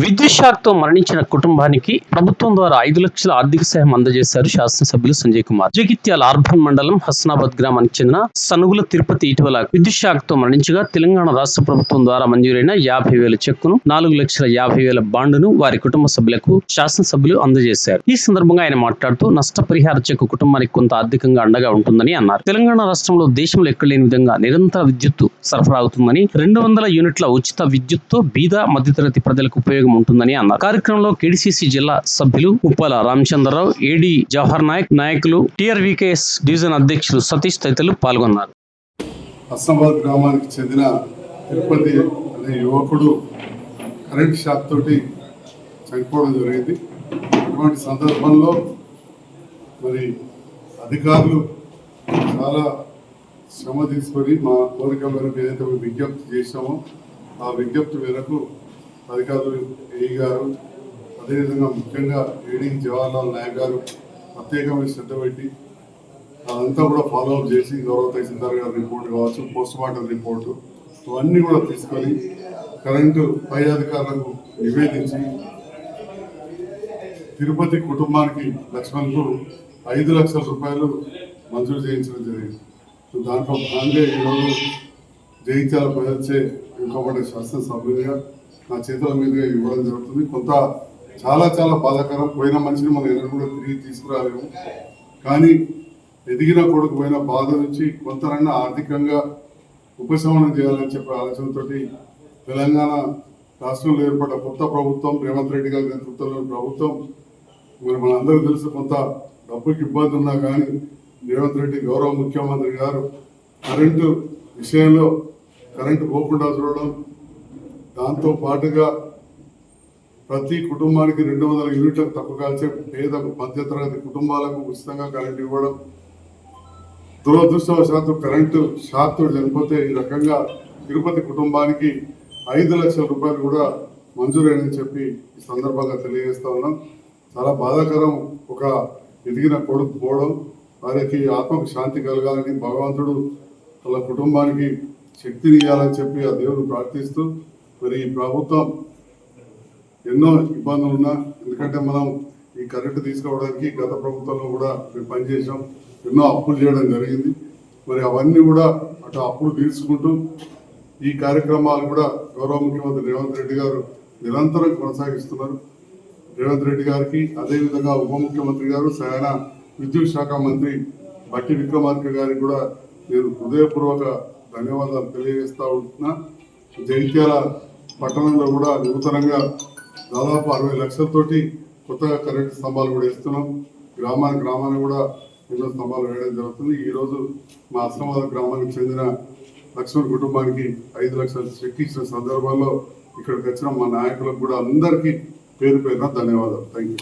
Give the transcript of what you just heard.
విద్యుత్ షాక్తో మరణించిన కుటుంబానికి ప్రభుత్వం ద్వారా ఐదు లక్షల ఆర్థిక సహాయం అందజేశారు శాసనసభ్యులు సంజయ్ కుమార్. జగిత్యాల అర్బన్ మండలం హస్నాబాద్ గ్రామానికి చెందిన సనుగుల తిరుపతి ఇటీవల విద్యుత్ షాక్తో మరణించగా తెలంగాణ రాష్ట్ర ప్రభుత్వం ద్వారా మంజూరైన యాభై వేల చెక్కును నాలుగు లక్షల యాభై వేల బాండును వారి కుటుంబ సభ్యులకు శాసనసభ్యులు అందజేశారు. ఈ సందర్భంగా ఆయన మాట్లాడుతూ నష్టపరిహార చెక్కు కుటుంబానికి కొంత ఆర్థికంగా అండగా ఉంటుందని అన్నారు. తెలంగాణ రాష్ట్రంలో దేశంలో ఎక్కడలేని విధంగా నిరంతర విద్యుత్తు సరఫరా అవుతుందని రెండు వందల యూనిట్ల ఉచిత విద్యుత్తో బీద మధ్యతరగతి ప్రజలకు ఉపయోగం ఉంటుందని అన్నారు. కార్యక్రమంలో కేడిసిసి జిల్లా సభ్యులు ఉప్పాల రామచంద్రరావు ఏడి జవహర్ నాయక్ నాయకులు టిఆర్వికేఎస్ డివిజన్ అధ్యక్షులు సతీష్ తదితరులు పాల్గొన్నారు. హస్నాబాద్ గ్రామానికి చెందిన తిరుపతి అనే యువకుడు కరెంట్ షాక్ తోటి చనిపోవడం జరిగింది. అటువంటి సందర్భంలో మరి అధికారులు చాలా శ్రమ తీసుకొని మా కోరిక మేరకు ఏదైతే విజ్ఞప్తి చేశామో ఆ విజ్ఞప్తి మేరకు అధికారులు ఏఈ గారు అదేవిధంగా ముఖ్యంగా ఏడీ జవహర్లాల్ నాయక్ గారు ప్రత్యేకమైన శ్రద్ధ పెట్టి అదంతా కూడా ఫాలో అప్ చేసి గౌరవ తహసీల్దార్ గారి రిపోర్ట్ కావచ్చు పోస్ట్ మార్టం రిపోర్టు అవన్నీ కూడా తీసుకొని కరెంటు పై అధికారులకు నివేదించి తిరుపతి కుటుంబానికి లక్ష్మణ్కు ఐదు లక్షల రూపాయలు మంజూరు చేయించడం జరిగింది. దాంట్లో భాగంగా ఈరోజు జయించాల ప్రజలచే ఇంకొకటి శాసనసభ్యులుగా నా చేతుల మీదుగా ఇవ్వడం జరుగుతుంది. కొంత చాలా చాలా బాధాకరం. పోయిన మనిషిని మనం ఎన్నడూ కూడా తిరిగి తీసుకురాలేము. కానీ ఎదిగిన కొడుకు పోయిన బాధ నుంచి కొంతనన్నా ఆర్థికంగా ఉపశమనం చేయాలని చెప్పే ఆలోచనతో తెలంగాణ రాష్ట్రంలో ఏర్పడ్డ కొత్త ప్రభుత్వం రేవంత్ రెడ్డి గారి నేతృత్వంలోని ప్రభుత్వం మరి మనందరూ తెలుసు కొంత డబ్బుకి ఇబ్బంది ఉన్నా కానీ రేవంత్ రెడ్డి గౌరవ ముఖ్యమంత్రి గారు కరెంటు విషయంలో కరెంటు పోకుండా చూడడం దాంతో పాటుగా ప్రతి కుటుంబానికి రెండు వందల యూనిట్లకు తక్కువ కాల్చే పేద మధ్యతరగతి కుటుంబాలకు ఉచితంగా కరెంటు ఇవ్వడం దురదృష్టవశాత్తు కరెంటు షార్ట్ చనిపోతే ఈ రకంగా తిరుపతి కుటుంబానికి ఐదు లక్షల రూపాయలు కూడా మంజూరైనని చెప్పి ఈ సందర్భంగా తెలియజేస్తా ఉన్నాం. చాలా బాధాకరం ఒక ఎదిగిన కొడుకు పోవడం వారికి ఆత్మకు శాంతి కలగాలని భగవంతుడు వాళ్ళ కుటుంబానికి శక్తిని ఇవ్వాలని చెప్పి ఆ దేవుడు ప్రార్థిస్తూ మరి ఈ ప్రభుత్వం ఎన్నో ఇబ్బందులు ఉన్నా ఎందుకంటే మనం ఈ కరెంటు తీసుకోవడానికి గత ప్రభుత్వంలో కూడా మేము పనిచేసాం ఎన్నో అప్పులు చేయడం జరిగింది. మరి అవన్నీ కూడా అటు అప్పులు తీర్చుకుంటూ ఈ కార్యక్రమాలు కూడా గౌరవ ముఖ్యమంత్రి రేవంత్ రెడ్డి గారు నిరంతరం కొనసాగిస్తున్నారు. రేవంత్ రెడ్డి గారికి అదేవిధంగా ఉప ముఖ్యమంత్రి గారు సహాయన విద్యుత్ శాఖ మంత్రి బట్టి విక్రమార్క గారికి కూడా నేను హృదయపూర్వక ధన్యవాదాలు తెలియజేస్తా ఉంటున్నా. జైత్యాల పట్టణంలో కూడా నూతనంగా దాదాపు అరవై లక్షలతోటి కొత్తగా కరెంటు స్తంభాలు కూడా ఇస్తున్నాం గ్రామాన గ్రామాన్ని కూడా ఎన్నో స్తంభాలు వేయడం జరుగుతుంది. ఈరోజు మా అస్లామాబాద్ గ్రామానికి చెందిన లక్ష్మణ్ కుటుంబానికి ఐదు లక్షలు చెక్ ఇచ్చిన సందర్భంలో ఇక్కడికి వచ్చిన మా నాయకులకు కూడా అందరికీ పేరు పేరున ధన్యవాదాలు. Thank you